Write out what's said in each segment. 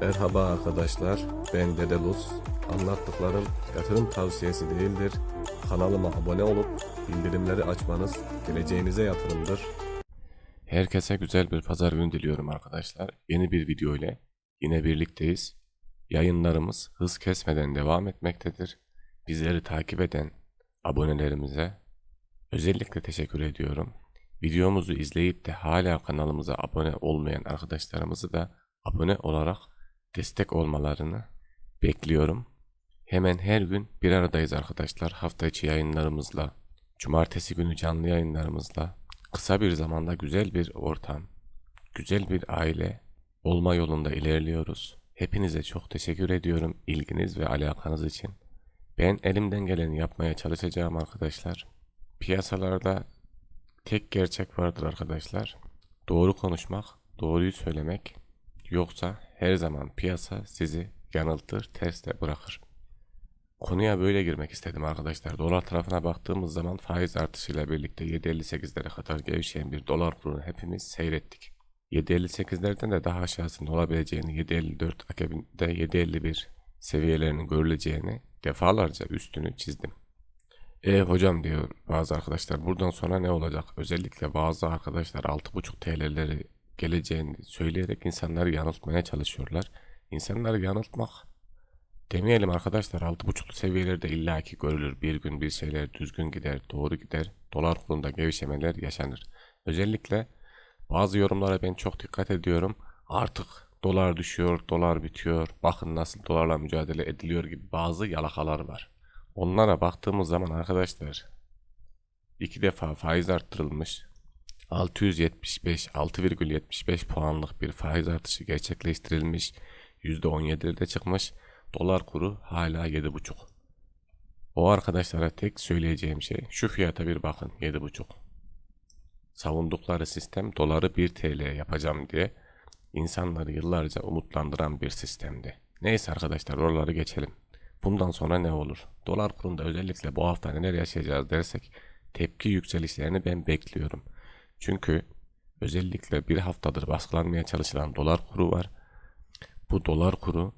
Merhaba arkadaşlar, ben Dede Luz. Anlattıklarım yatırım tavsiyesi değildir. Kanalıma abone olup bildirimleri açmanız geleceğinize yatırımdır. Herkese güzel bir pazar günü diliyorum arkadaşlar. Yeni bir video ile yine birlikteyiz. Yayınlarımız hız kesmeden devam etmektedir. Bizleri takip eden abonelerimize özellikle teşekkür ediyorum. Videomuzu izleyip de hala kanalımıza abone olmayan arkadaşlarımızı da abone olarak destek olmalarını bekliyorum. Hemen her gün bir aradayız arkadaşlar. Hafta içi yayınlarımızla, cumartesi günü canlı yayınlarımızla, kısa bir zamanda güzel bir ortam, güzel bir aile olma yolunda ilerliyoruz. Hepinize çok teşekkür ediyorum ilginiz ve alakanız için. Ben elimden geleni yapmaya çalışacağım arkadaşlar. Piyasalarda tek gerçek vardır arkadaşlar. Doğru konuşmak, doğruyu söylemek. Yoksa her zaman piyasa sizi yanıltır, terste bırakır. Konuya böyle girmek istedim arkadaşlar. Dolar tarafına baktığımız zaman faiz artışıyla birlikte 7.58'lere kadar gevşeyen bir dolar kurunu hepimiz seyrettik. 7.58'lerden de daha aşağısında olabileceğini, 7.54 akabinde 7.51 seviyelerinin görüleceğini defalarca üstünü çizdim. E hocam diyor bazı arkadaşlar buradan sonra ne olacak? Özellikle bazı arkadaşlar 6.5 TL'leri geleceğini söyleyerek insanları yanıltmaya çalışıyorlar. İnsanları yanıltmak demeyelim arkadaşlar 6.5 seviyelerde illaki görülür. Bir gün bir şeyler düzgün gider, doğru gider. Dolar kurunda gevşemeler yaşanır. Özellikle bazı yorumlara ben çok dikkat ediyorum. Artık dolar düşüyor, dolar bitiyor. Bakın nasıl dolarla mücadele ediliyor gibi bazı yalakalar var. Onlara baktığımız zaman arkadaşlar iki defa faiz arttırılmış. 675 6,75 puanlık bir faiz artışı gerçekleştirilmiş. %17'de çıkmış. Dolar kuru hala 7,5. O arkadaşlara tek söyleyeceğim şey şu fiyata bir bakın 7,5. Savundukları sistem doları 1 TL yapacağım diye insanları yıllarca umutlandıran bir sistemdi. Neyse arkadaşlar oraları geçelim. Bundan sonra ne olur? Dolar kurunda özellikle bu hafta neler yaşayacağız dersek tepki yükselişlerini ben bekliyorum. Çünkü özellikle bir haftadır baskılanmaya çalışılan dolar kuru var. Bu dolar kuru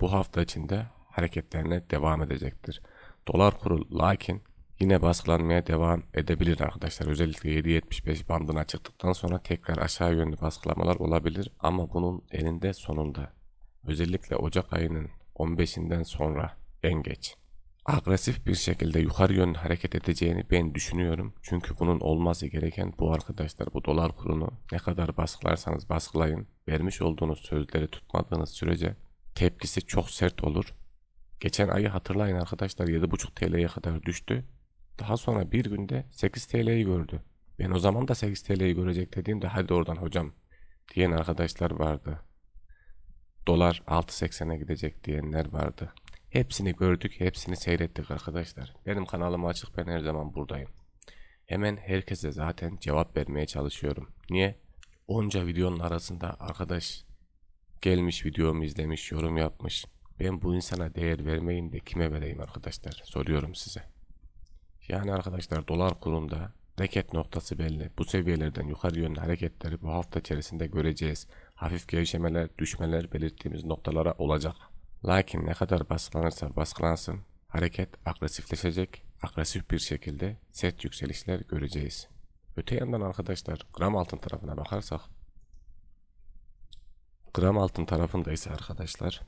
bu hafta içinde hareketlerine devam edecektir. Dolar kuru lakin yine baskılanmaya devam edebilir arkadaşlar. Özellikle 7.75 bandına çıktıktan sonra tekrar aşağı yönlü baskılamalar olabilir ama bunun elinde sonunda özellikle Ocak ayının 15'inden sonra en geç agresif bir şekilde yukarı yönlü hareket edeceğini ben düşünüyorum. Çünkü bunun olması gereken bu arkadaşlar. Bu dolar kurunu ne kadar baskılarsanız baskılayın. Vermiş olduğunuz sözleri tutmadığınız sürece tepkisi çok sert olur. Geçen ayı hatırlayın arkadaşlar 7,5 TL'ye kadar düştü. Daha sonra bir günde 8 TL'yi gördü. Ben o zaman da 8 TL'yi görecek dediğimde hadi oradan hocam diyen arkadaşlar vardı. Dolar 6.80'e gidecek diyenler vardı. Hepsini gördük, hepsini seyrettik arkadaşlar. Benim kanalım açık, ben her zaman buradayım. Hemen herkese zaten cevap vermeye çalışıyorum. Niye? Onca videonun arasında arkadaş gelmiş videomu izlemiş, yorum yapmış. Ben bu insana değer vermeyin de kime vereyim arkadaşlar? Soruyorum size. Yani arkadaşlar dolar kurunda hareket noktası belli. Bu seviyelerden yukarı yönlü hareketleri bu hafta içerisinde göreceğiz. Hafif gevşemeler, düşmeler belirttiğimiz noktalara olacak. Lakin ne kadar baskılanırsa baskılansın hareket agresifleşecek. Agresif bir şekilde sert yükselişler göreceğiz. Öte yandan arkadaşlar gram altın tarafına bakarsak gram altın tarafında ise arkadaşlar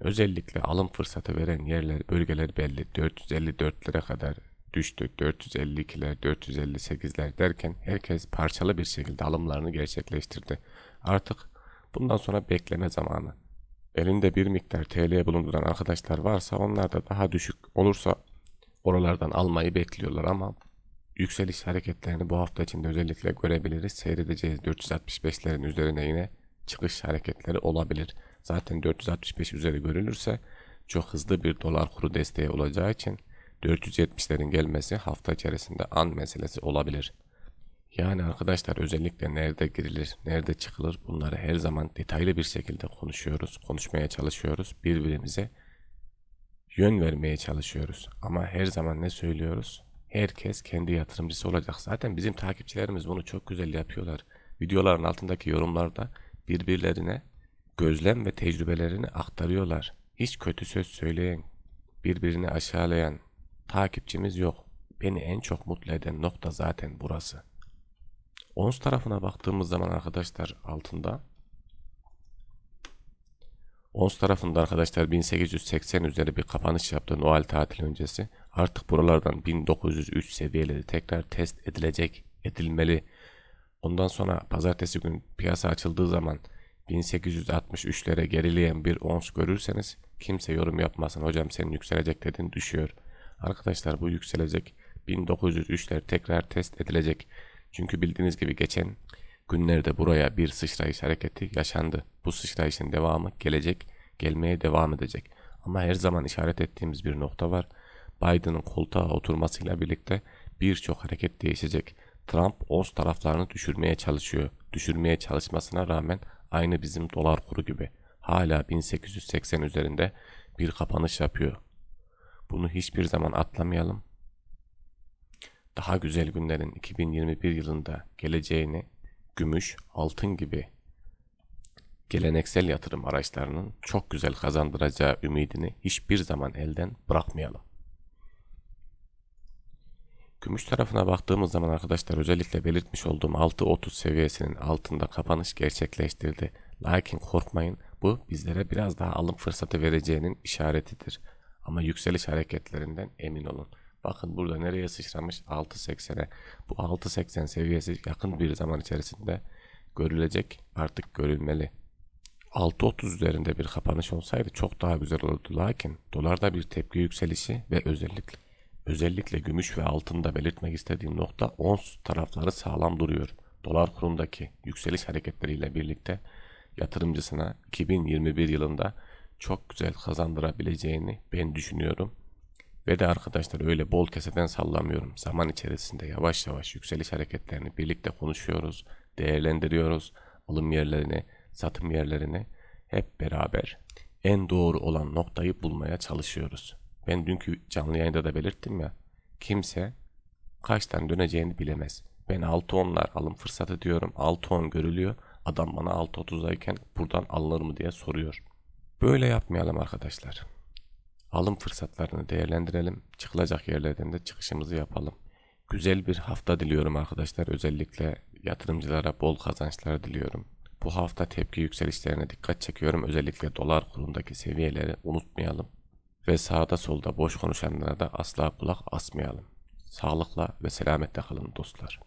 özellikle alım fırsatı veren yerler bölgeler belli 454'lere kadar düştü 452'ler 458'ler derken herkes parçalı bir şekilde alımlarını gerçekleştirdi. Artık bundan sonra bekleme zamanı elinde bir miktar TL bulunduran arkadaşlar varsa onlar da daha düşük olursa oralardan almayı bekliyorlar ama yükseliş hareketlerini bu hafta içinde özellikle görebiliriz. Seyredeceğiz 465'lerin üzerine yine çıkış hareketleri olabilir. Zaten 465 üzeri görülürse çok hızlı bir dolar kuru desteği olacağı için 470'lerin gelmesi hafta içerisinde an meselesi olabilir. Yani arkadaşlar özellikle nerede girilir, nerede çıkılır bunları her zaman detaylı bir şekilde konuşuyoruz, konuşmaya çalışıyoruz. Birbirimize yön vermeye çalışıyoruz. Ama her zaman ne söylüyoruz? Herkes kendi yatırımcısı olacak. Zaten bizim takipçilerimiz bunu çok güzel yapıyorlar. Videoların altındaki yorumlarda birbirlerine gözlem ve tecrübelerini aktarıyorlar. Hiç kötü söz söyleyen, birbirini aşağılayan takipçimiz yok. Beni en çok mutlu eden nokta zaten burası. Ons tarafına baktığımız zaman arkadaşlar altında Ons tarafında arkadaşlar 1880 üzeri bir kapanış yaptı Noel tatili öncesi. Artık buralardan 1903 seviyeleri tekrar test edilecek, edilmeli. Ondan sonra pazartesi gün piyasa açıldığı zaman 1863'lere gerileyen bir ons görürseniz kimse yorum yapmasın. Hocam senin yükselecek dedin düşüyor. Arkadaşlar bu yükselecek 1903'ler tekrar test edilecek. Çünkü bildiğiniz gibi geçen günlerde buraya bir sıçrayış hareketi yaşandı. Bu sıçrayışın devamı gelecek, gelmeye devam edecek. Ama her zaman işaret ettiğimiz bir nokta var. Biden'ın koltuğa oturmasıyla birlikte birçok hareket değişecek. Trump OZ taraflarını düşürmeye çalışıyor. Düşürmeye çalışmasına rağmen aynı bizim dolar kuru gibi hala 1880 üzerinde bir kapanış yapıyor. Bunu hiçbir zaman atlamayalım. Daha güzel günlerin 2021 yılında geleceğini gümüş, altın gibi geleneksel yatırım araçlarının çok güzel kazandıracağı ümidini hiçbir zaman elden bırakmayalım. Gümüş tarafına baktığımız zaman arkadaşlar özellikle belirtmiş olduğum 6.30 seviyesinin altında kapanış gerçekleştirdi. Lakin korkmayın bu bizlere biraz daha alım fırsatı vereceğinin işaretidir. Ama yükseliş hareketlerinden emin olun. Bakın burada nereye sıçramış? 6.80'e. Bu 6.80 seviyesi yakın bir zaman içerisinde görülecek artık görülmeli. 6.30 üzerinde bir kapanış olsaydı çok daha güzel olurdu. Lakin dolarda bir tepki yükselişi ve özellikle özellikle gümüş ve altında belirtmek istediğim nokta ons tarafları sağlam duruyor. Dolar kurundaki yükseliş hareketleriyle birlikte yatırımcısına 2021 yılında çok güzel kazandırabileceğini ben düşünüyorum. Ve de arkadaşlar öyle bol keseden sallamıyorum. Zaman içerisinde yavaş yavaş yükseliş hareketlerini birlikte konuşuyoruz, değerlendiriyoruz. Alım yerlerini, satım yerlerini hep beraber en doğru olan noktayı bulmaya çalışıyoruz. Ben dünkü canlı yayında da belirttim ya. Kimse kaçtan döneceğini bilemez. Ben 6.10'lar alım fırsatı diyorum. 6.10 görülüyor. Adam bana 6.30'dayken buradan alınır mı diye soruyor. Böyle yapmayalım arkadaşlar. Alım fırsatlarını değerlendirelim. Çıkılacak yerlerden de çıkışımızı yapalım. Güzel bir hafta diliyorum arkadaşlar. Özellikle yatırımcılara bol kazançlar diliyorum. Bu hafta tepki yükselişlerine dikkat çekiyorum. Özellikle dolar kurundaki seviyeleri unutmayalım. Ve sağda solda boş konuşanlara da asla kulak asmayalım. Sağlıkla ve selametle kalın dostlar.